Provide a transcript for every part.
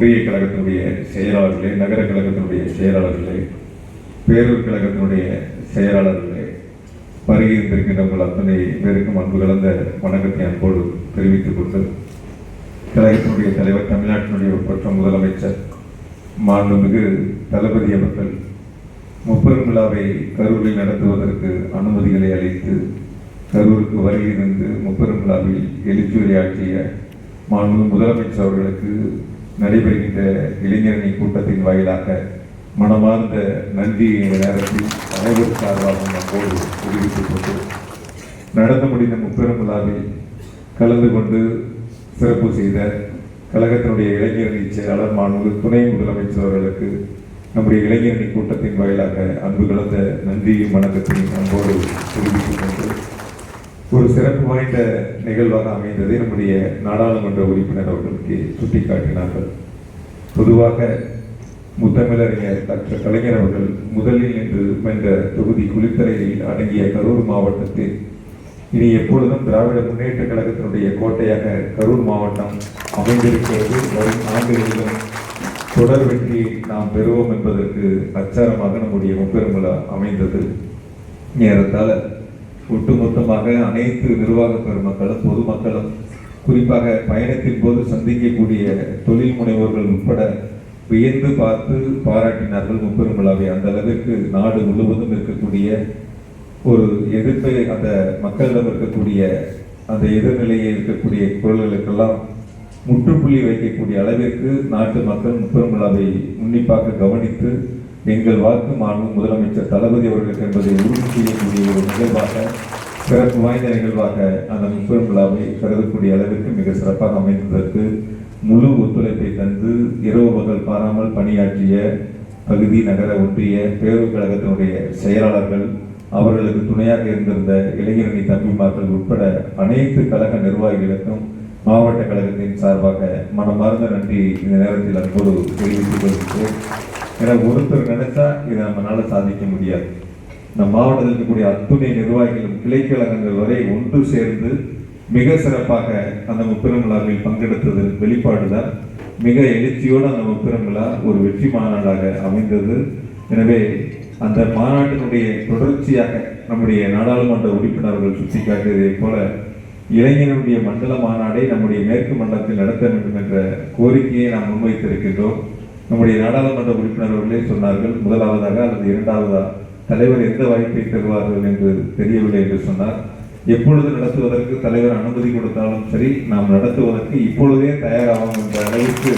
ஒன்றிய கழகத்தினுடைய செயலாளர்களே நகர கழகத்தினுடைய செயலாளர்களே பேரூர் கழகத்தினுடைய செயலாளர்களே வருகை இருந்திருக்கின்றவர்கள் அத்தனை பேருக்கும் அன்பு கலந்த வணக்கத்தை அன்போடு தெரிவித்துக் கொண்டு கழகத்தினுடைய தலைவர் தமிழ்நாட்டினுடைய ஒப்பற்ற முதலமைச்சர் மாண்புமிகு தளபதி அவர்கள் முப்பெரும் விழாவை கரூரில் நடத்துவதற்கு அனுமதிகளை அளித்து கரூருக்கு வருகை இருந்து முப்பெரும் விழாவில் எழுச்சியுரையாற்றிய மாண்பு முதலமைச்சர் அவர்களுக்கு நடைபெறுகின்ற இளைஞரணி கூட்டத்தின் வாயிலாக மனமார்ந்த நன்றியை நேரத்தில் அனைவர் சார்பாக நம்மோடு தெரிவித்துக் கொண்டு நடந்து முடிந்த முப்பெரும் விழாவில் கலந்து கொண்டு சிறப்பு செய்த கழகத்தினுடைய இளைஞரணி செயலாளர் மாண்பு துணை முதலமைச்சர் அவர்களுக்கு நம்முடைய இளைஞரணி கூட்டத்தின் வாயிலாக அன்பு கலந்த நன்றியும் வணக்கத்தையும் அன்போடு தெரிவித்துக் கொண்டு ஒரு சிறப்பு வாய்ந்த நிகழ்வாக அமைந்ததை நம்முடைய நாடாளுமன்ற உறுப்பினர் அவர்களுக்கு சுட்டிக்காட்டினார்கள். பொதுவாக முத்தமிழறிஞர் டாக்டர் கலைஞர் அவர்கள் முதலில் என்று வென்ற தொகுதி குளித்தலையில் அடங்கிய கரூர் மாவட்டத்தில் இனி எப்பொழுதும் திராவிட முன்னேற்ற கழகத்தினுடைய கோட்டையாக கரூர் மாவட்டம் அமைந்திருக்கிறது. வரும் ஆண்டுகளிலும் தொடர் வெற்றி நாம் பெறுவோம் என்பதற்கு அச்சாரமாக நம்முடைய முப்பெரும் அமைந்தது. நேரத்தால் ஒட்டுமொத்தமாக அனைத்து நிர்வாக பெருமக்களும் பொதுமக்களும் குறிப்பாக பயணத்தின் போது சந்திக்கக்கூடிய தொழில் முனைவோர்கள் உட்பட வியந்து பார்த்து பாராட்டினார்கள் முப்பெரும் விழாவை அந்த அளவிற்கு நாடு முழுவதும் இருக்கக்கூடிய ஒரு எதிர்ப்பை அந்த மக்களிடம் இருக்கக்கூடிய அந்த எதிர்நிலையில் இருக்கக்கூடிய குரல்களுக்கெல்லாம் முற்றுப்புள்ளி வைக்கக்கூடிய அளவிற்கு நாட்டு மக்கள் முப்பெரும் விழாவை உன்னிப்பாக கவனித்து எங்கள் வாக்கு மாண்பு முதலமைச்சர் தளபதி அவர்களுக்கு என்பதை உறுதி செய்யக்கூடிய ஒரு நிகழ்வாக சிறப்பு வாய்ந்த நிகழ்வாக அந்த முப்பெரும் விழாவை கருதக்கூடிய அளவிற்கு மிக சிறப்பாக அமைந்ததற்கு முழு ஒத்துழைப்பை தந்து இரவு பகல் பாராமல் பணியாற்றிய பகுதி நகர ஒன்றிய பேரூர் கழகத்தினுடைய செயலாளர்கள் அவர்களுக்கு துணையாக இருந்திருந்த இளைஞரணி தம்பிமார்கள் உட்பட அனைத்து கழக நிர்வாகிகளுக்கும் மாவட்ட கழகத்தின் சார்பாக மனமார்ந்த நன்றி இந்த நேரத்தில் அன்போடு தெரிவித்துக் கொள்கிறேன். ஏன்னா ஒருத்தர் நினைச்சா இதை நம்மளால சாதிக்க முடியாது. நம் மாவட்டத்தில் இருக்கக்கூடிய அத்துணை நிர்வாகிகளும் கிளைக்கழகங்கள் வரை ஒன்று சேர்ந்து மிக சிறப்பாக அந்த முப்பெரும் விழாவில் பங்கெடுத்தது வெளிப்பாடுதான். மிக எழுச்சியோடு அந்த முப்பெரும் விழா ஒரு வெற்றி மாநாடாக அமைந்தது. எனவே அந்த மாநாட்டினுடைய தொடர்ச்சியாக நம்முடைய நாடாளுமன்ற உறுப்பினர்கள் சுட்டிக்காட்டியதைப் போல இளைஞருடைய மண்டல மாநாடை நம்முடைய மேற்கு மண்டலத்தில் நடத்த வேண்டும் என்ற கோரிக்கையை நாம் முன்வைத்திருக்கின்றோம். நம்முடைய நாடாளுமன்ற உறுப்பினர் அவர்களே சொன்னார்கள் முதலாவதாக அல்லது இரண்டாவதா தலைவர் எந்த வாய்ப்பை தருவார்கள் என்று தெரியவில்லை என்று சொன்னார். எப்பொழுது நடத்துவதற்கு தலைவர் அனுமதி கொடுத்தாலும் சரி நாம் நடத்துவதற்கு இப்பொழுதே தயாராகும் என்ற அளவுக்கு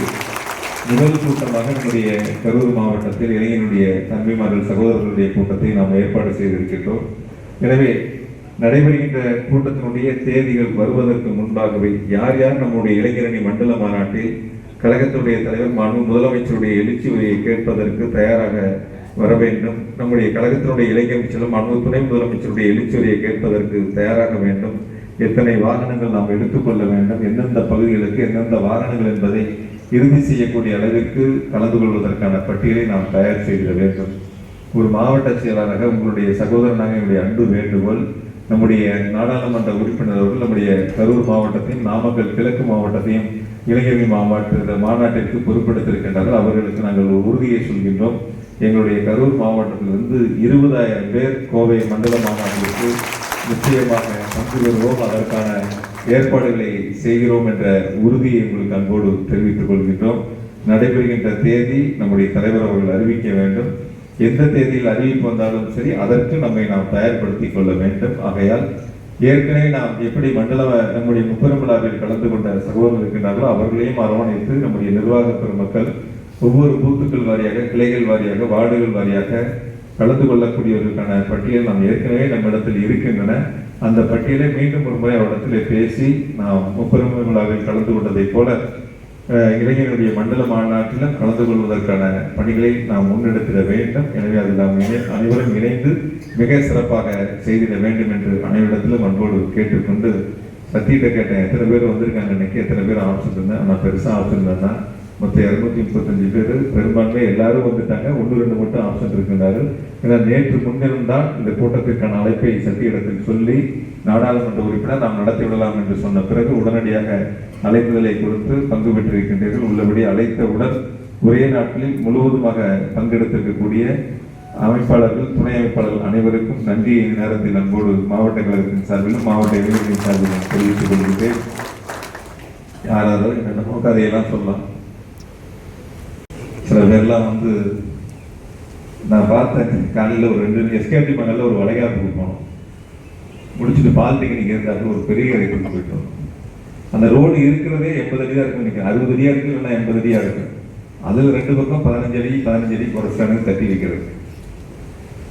முதல் கூட்டமாக நம்முடைய கரூர் மாவட்டத்தில் இளைஞனுடைய தம்பிமார்கள் சகோதரர்களுடைய கூட்டத்தை நாம் ஏற்பாடு செய்திருக்கின்றோம். எனவே நடைபெறுகின்ற கூட்டத்தினுடைய தேதிகள் வருவதற்கு முன்பாகவே யார் யார் நம்முடைய இளைஞரணி மண்டல மாநாட்டில் கழகத்துடைய தலைவர் மாண்பு முதலமைச்சருடைய எழுச்சி உரையை கேட்பதற்கு தயாராக வர வேண்டும். நம்முடைய கழகத்தினுடைய இளைஞர் செல்லும் மாண்பு துணை முதலமைச்சருடைய எழுச்சி உரையை கேட்பதற்கு தயாராக வேண்டும். எத்தனை வாகனங்கள் நாம் எடுத்துக்கொள்ள வேண்டும். எந்தெந்த பகுதிகளுக்கு எந்தெந்த வாகனங்கள் என்பதை இறுதி செய்யக்கூடிய அளவிற்கு கலந்து கொள்வதற்கான பட்டியலை நாம் தயார் செய்திட வேண்டும். ஒரு மாவட்ட செயலாளராக உங்களுடைய சகோதரனாக என்னுடைய அன்பு வேண்டுகோள் நம்முடைய நாடாளுமன்ற உறுப்பினர் நம்முடைய கரூர் மாவட்டத்தையும் நாமக்கல் கிழக்கு மாவட்டத்தையும் இளைஞர்கள் மாவட்ட மாநாட்டிற்கு பொறுப்பெடுத்திருக்கின்றார்கள். அவர்களுக்கு நாங்கள் ஒரு உறுதியை சொல்கின்றோம். எங்களுடைய கரூர் மாவட்டத்திலிருந்து இருபதாயிரம் பேர் கோவை மண்டல மாநாட்டிற்கு நிச்சயமாக பங்கு பெறுவோம். அதற்கான ஏற்பாடுகளை செய்கிறோம் என்ற உறுதியை உங்களுக்கு அன்போடு தெரிவித்துக் கொள்கின்றோம். நடைபெறுகின்ற தேதி நம்முடைய தலைவர் அவர்கள் அறிவிக்க வேண்டும். எந்த தேதியில் அறிவிப்பு வந்தாலும் சரி அதற்கு நம்மை நாம் தயார்படுத்திக் கொள்ள வேண்டும். ஆகையால் ஏற்கனவே நாம் எப்படி மண்டல நம்முடைய முப்பெரும் கலந்து கொண்ட சகோதரர்கள் இருக்கின்றார்களோ அவர்களையும் அரவணைத்து நம்முடைய நிர்வாக பெருமக்கள் ஒவ்வொரு பூத்துக்கள் வாரியாக கிளைகள் வாரியாக வார்டுகள் வாரியாக கலந்து கொள்ளக்கூடியவர்களுக்கான பட்டியல் நாம் ஏற்கனவே நம்மிடத்தில் இருக்கின்றன. அந்த பட்டியலை மீண்டும் ஒரு முறை அவரிடத்தில் பேசி நாம் முப்பெருமிமுழாவில் கலந்து கொண்டதைப் போல இளைஞர்களுடைய மண்டல மாநாட்டிலும் கலந்து கொள்வதற்கான பணிகளை நாம் முன்னெடுத்திட வேண்டும். எனவே அதில் நாம் இணை- அனைவரும் இணைந்து மிக சிறப்பாக செய்திட வேண்டும் என்று அனைவரிடத்திலும் அன்போடு கேட்டுக்கொண்டு சத்தியிட்ட கேட்டேன். எத்தனை பேர் வந்திருக்காங்க இன்னைக்கு? எத்தனை பேர் ஆரம்பிச்சிருந்தேன் இருந்தேன் நான் பெருசாக ஆப்ஷன் தான் மொத்தம் இரநூத்தி முப்பத்தஞ்சு பேர். பெரும்பான்மை எல்லாரும் வந்துட்டாங்க. ஒன்று ரெண்டு மட்டும் ஆப்ஷன் இருக்கின்றார்கள். ஏன்னா நேற்று முன்தினம் தான் இந்த கூட்டத்திற்கான அழைப்பை சத்தியிடத்தில் சொல்லி நாடாளுமன்ற உறுப்பினர் நாம் நடத்திவிடலாம் என்று சொன்ன பிறகு உடனடியாக அழைப்புதலை கொடுத்து பங்கு பெற்றிருக்கின்றீர்கள். உள்ளபடி அழைத்தவுடன் ஒரே நாட்களில் முழுவதுமாக பங்கெடுத்திருக்கக்கூடிய அமைப்பாளர்கள் துணை அமைப்பாளர்கள் அனைவருக்கும் நன்றி. நேரத்தில் அன்போடு மாவட்ட கழகத்தின் சார்பிலும் மாவட்ட இளைஞர்களின் சார்பிலும் தெரிவித்துக் கொள்கிறேன் யாராவது என்னமோ கதையெல்லாம் சொல்லலாம். சில பேர்லாம் வந்து நான் பார்த்தேன் காலையில் ஒரு ரெண்டு எஸ்கேடி மகளில் ஒரு வளைகாப்புக்கு போனோம். முடிச்சுட்டு பாலிடெக்னிக் இருந்தாலும் ஒரு பெரிய இடத்துக்கு போயிட்டோம் அந்த ரோடு இருக்கிறதே எண்பது அடி தான் இருக்கும் நினைக்கிறேன். அறுபது அடியா இருக்கு இல்லைன்னா எண்பது அடியா இருக்கு. அதில் ரெண்டு பக்கம் பதினஞ்சு அடி பதினஞ்சு அடி குறைச்சானு தட்டி வைக்கிறது.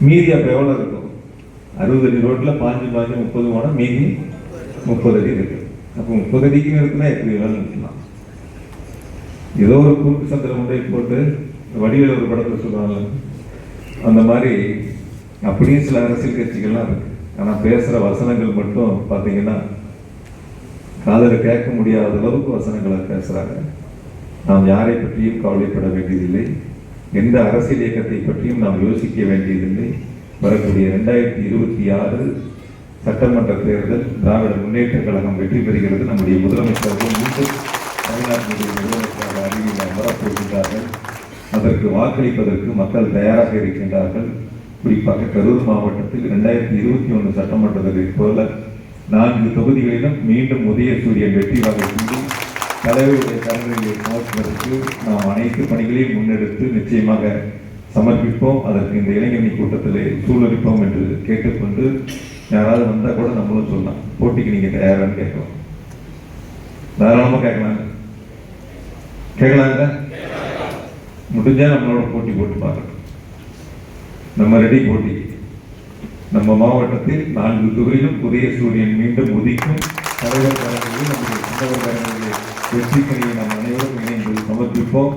மீதி அப்போ எவ்வளோ இருக்கும்? அறுபது அடி ரோட்டில் பாஞ்சு பாஞ்சு முப்பது போனால் மீதி முப்பது அடி இருக்கு. அப்போ முப்பது அடிக்கும் இருக்குன்னா எப்படி வேணும் நிற்கலாம் ஏதோ ஒரு குறுக்கு சந்திர முறை போட்டு வடிவில் ஒரு படத்தை சொல்லுவாங்க அந்த மாதிரி அப்படியே சில அரசியல் கட்சிகள்லாம் இருக்கு. ஆனால் பேசுகிற வசனங்கள் மட்டும் பார்த்தீங்கன்னா காதில் கேட்க முடியாத அளவுக்கு வசனங்களை பேசுகிறாங்க நாம் யாரை பற்றியும் கவலைப்பட வேண்டியதில்லை. எந்த அரசியல் இயக்கத்தை பற்றியும் நாம் யோசிக்க வேண்டியதில்லை. வரக்கூடிய ரெண்டாயிரத்தி இருபத்தி ஆறு சட்டமன்ற தேர்தல் திராவிட முன்னேற்ற கழகம் வெற்றி பெறுகிறது. நம்முடைய முதலமைச்சர்கள் மீண்டும் தமிழ்நாட்டினுடைய முதலமைச்சராக அறிவியல் வரப்போகின்றார்கள் அதற்கு வாக்களிப்பதற்கு மக்கள் தயாராக இருக்கின்றார்கள். குறிப்பாக கரூர் மாவட்டத்தில் இரண்டாயிரத்தி இருபத்தி ஒன்று சட்டமன்றத்தை போல நான்கு தொகுதிகளிலும் மீண்டும் உதய சூரியன் வெற்றி வாங்கி தலைவருடைய கரங்களிலே சுமத்துவதற்கு நாம் அனைத்து பணிகளையும் முன்னெடுத்து நிச்சயமாக சமர்ப்பிப்போம். அதற்கு இந்த இளைஞரணி கூட்டத்திலே சூழலிப்போம் என்று கேட்டுக்கொண்டு யாராவது வந்தால் கூட நம்மளும் சொல்லலாம். போட்டிக்கு நீங்கள் தயாரான்னு கேட்கலாம். தாராளமாக கேட்கலாங்க கேட்கலாங்க முடிஞ்சால் நம்மளோட போட்டி போட்டு பார்க்கலாம். நம்ம ரெடி போட்டி. நம்ம மாவட்டத்தில் நான்கு தொகுதியிலும் புதிய சூரியன் மீண்டும் உதிக்கும். தலைவர் காலங்களில் நம்முடைய தலைவர் காலங்களில் வெற்றி நாம் அனைவரும் இணைந்து சமர்ப்பிப்போம்.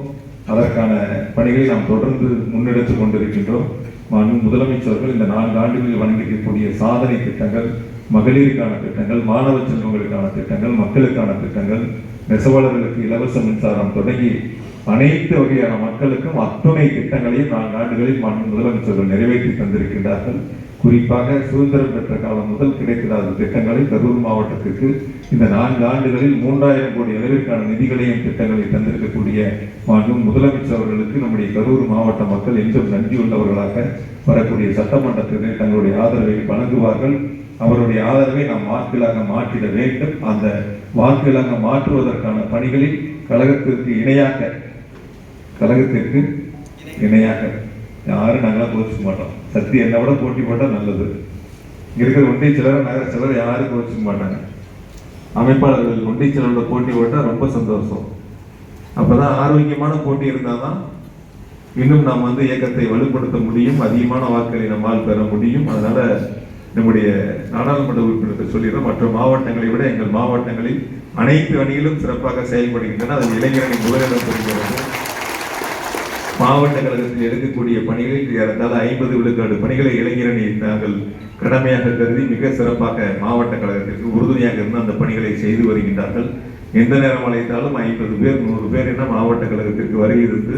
அதற்கான பணிகளை நாம் தொடர்ந்து முன்னெடுத்துக் கொண்டிருக்கின்றோம். மாண்பு முதலமைச்சர்கள் இந்த நான்கு ஆண்டுகளில் வழங்கியிருக்கக்கூடிய சாதனை திட்டங்கள் மகளிருக்கான திட்டங்கள் மாணவ செல்வங்களுக்கான திட்டங்கள் மக்களுக்கான திட்டங்கள் நெசவாளர்களுக்கு இலவச மின்சாரம் தொடங்கி அனைத்து வகையான மக்களுக்கும் அத்துணை திட்டங்களையும் நான்கு ஆண்டுகளில் மாநில முதலமைச்சர்கள் நிறைவேற்றி தந்திருக்கின்றார்கள். குறிப்பாக சுதந்திரம் பெற்ற காலம் முதல் கிடைக்கிறாத திட்டங்களை கரூர் மாவட்டத்திற்கு இந்த நான்கு ஆண்டுகளில் மூன்றாயிரம் கோடி அளவிற்கான நிதிகளையும் திட்டங்களை தந்திருக்கக்கூடிய மற்றும் முதலமைச்சர் அவர்களுக்கு நம்முடைய கரூர் மாவட்ட மக்கள் என்றும் நன்றியுள்ளவர்களாக வரக்கூடிய சட்டமன்றத்திற்கு தங்களுடைய ஆதரவை வழங்குவார்கள். அவருடைய ஆதரவை நாம் வாக்குகளாக மாற்றிட வேண்டும். அந்த வாக்குகளாக மாற்றுவதற்கான பணிகளில் கழகத்திற்கு இணையாக கழகத்திற்கு இணையாக யாரும் நாங்களாம் கோச்சிக்க மாட்டோம். சக்தி என்னை விட போட்டி போட்டால் நல்லது. இருக்கிற ஒன்றிய சிலர் நகர சிலர் யாரும் கோச்சிக்க மாட்டாங்க. அமைப்பாளர்கள் ஒன்றிய சிலரோட போட்டி போட்டால் ரொம்ப சந்தோஷம். அப்போ தான் ஆரோக்கியமான போட்டி இருந்தால் தான் இன்னும் நாம் வந்து இயக்கத்தை வலுப்படுத்த முடியும் அதிகமான வாக்களை நம்மால் பெற முடியும். அதனால நம்முடைய நாடாளுமன்ற உறுப்பினர்கள் சொல்லிடுறோம் மற்ற மாவட்டங்களை விட எங்கள் மாவட்டங்களில் அனைத்து அணிகளும் சிறப்பாக செயல்படுகின்றன. அது இளைஞர்களின் முதலிடம் பெறுகிறது. மாவட்ட கழகத்தில் எடுக்கக்கூடிய பணிகளில் ஏறத்தாழ ஐம்பது விழுக்காடு பணிகளை இளைஞரணி நாங்கள் கடமையாக கருதி மிக சிறப்பாக மாவட்ட கழகத்திற்கு உறுதுணையாக இருந்து அந்த பணிகளை செய்து வருகின்றார்கள். எந்த நேரம் அழைத்தாலும் ஐம்பது பேர் நூறு பேர் என மாவட்ட கழகத்திற்கு வருகிறது இருந்து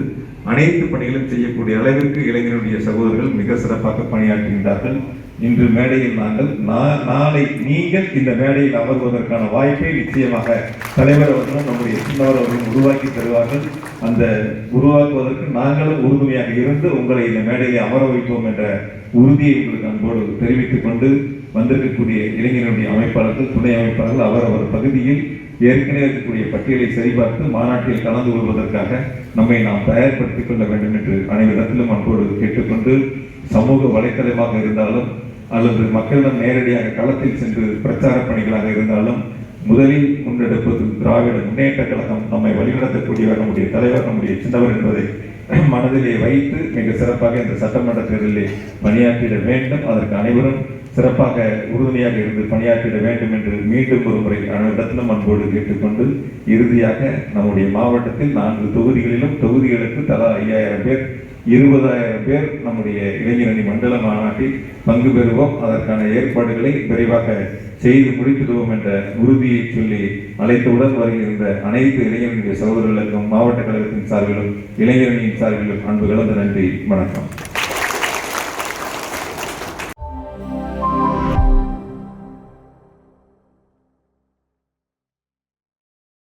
அனைத்து பணிகளும் செய்யக்கூடிய அளவிற்கு இளைஞருடைய சகோதரர்கள் மிக சிறப்பாக பணியாற்றுகின்றார்கள். இன்று மேடையில் நாங்கள் நா- நாளை நீங்கள் இந்த மேடையில் அமர்வதற்கான வாய்ப்பை நிச்சயமாக தலைவர் அவர்களும் நம்முடைய சின்னவர் அவர்களும் உருவாக்கி தருவார்கள். அந்த உருவாக்குவதற்கு நாங்களும் உறுதுணையாக இருந்து உங்களை இந்த மேடையில் அமர வைப்போம் என்ற உறுதியை உங்களுக்கு அன்போடு தெரிவித்துக் கொண்டு வந்திருக்கக்கூடிய இளைஞர்களுடைய அமைப்பாளர்கள் துணை அமைப்பாளர்கள் அவர் அவர் பகுதியில் ஏற்கனவே இருக்கக்கூடிய பட்டியலை சரிபார்த்து மாநாட்டில் கலந்து கொள்வதற்காக நம்மை நாம் தயார்படுத்திக் கொள்ள வேண்டும் என்று அனைவரிடத்திலும் அன்போடு கேட்டுக்கொண்டு சமூக வலைத்தளமாக இருந்தாலும் அல்லது மக்களிடம் நேரடியாக களத்தில் சென்று பிரச்சார பணிகளாக இருந்தாலும் முதலில் முன்னெடுப்பது திராவிட முன்னேற்ற கழகம் நம்மை வழிநடத்தக்கூடியவர் நம்முடைய தலைவர் நம்முடைய சின்னவர் என்பதை மனதிலே வைத்து மிக சிறப்பாக இந்த சட்டமன்ற தேர்தலில் பணியாற்றிட வேண்டும். அதற்கு அனைவரும் சிறப்பாக உறுதுணையாக இருந்து பணியாற்றிட வேண்டும் என்று மீண்டும் ஒரு முறை அனைவரிடத்திலும் அன்போடு கேட்டுக்கொண்டு இறுதியாக நம்முடைய மாவட்டத்தில் நான்கு தொகுதிகளிலும் தொகுதிகளுக்கு தலா ஐயாயிரம் பேர் இருபதாயிரம் பேர் நம்முடைய இளைஞரணி மண்டல மாநாட்டில் பங்கு பெறுவோம். அதற்கான ஏற்பாடுகளை விரைவாக செய்து முடித்திடுவோம் என்ற உறுதியை சொல்லி அழைத்தவுடன் வருகின்ற அனைத்து இளைஞர்களுடைய சகோதரர்களுக்கும் மாவட்ட கழகத்தின் சார்பிலும் இளைஞரணியின் சார்பிலும் அன்பு கலந்த நன்றி. வணக்கம்.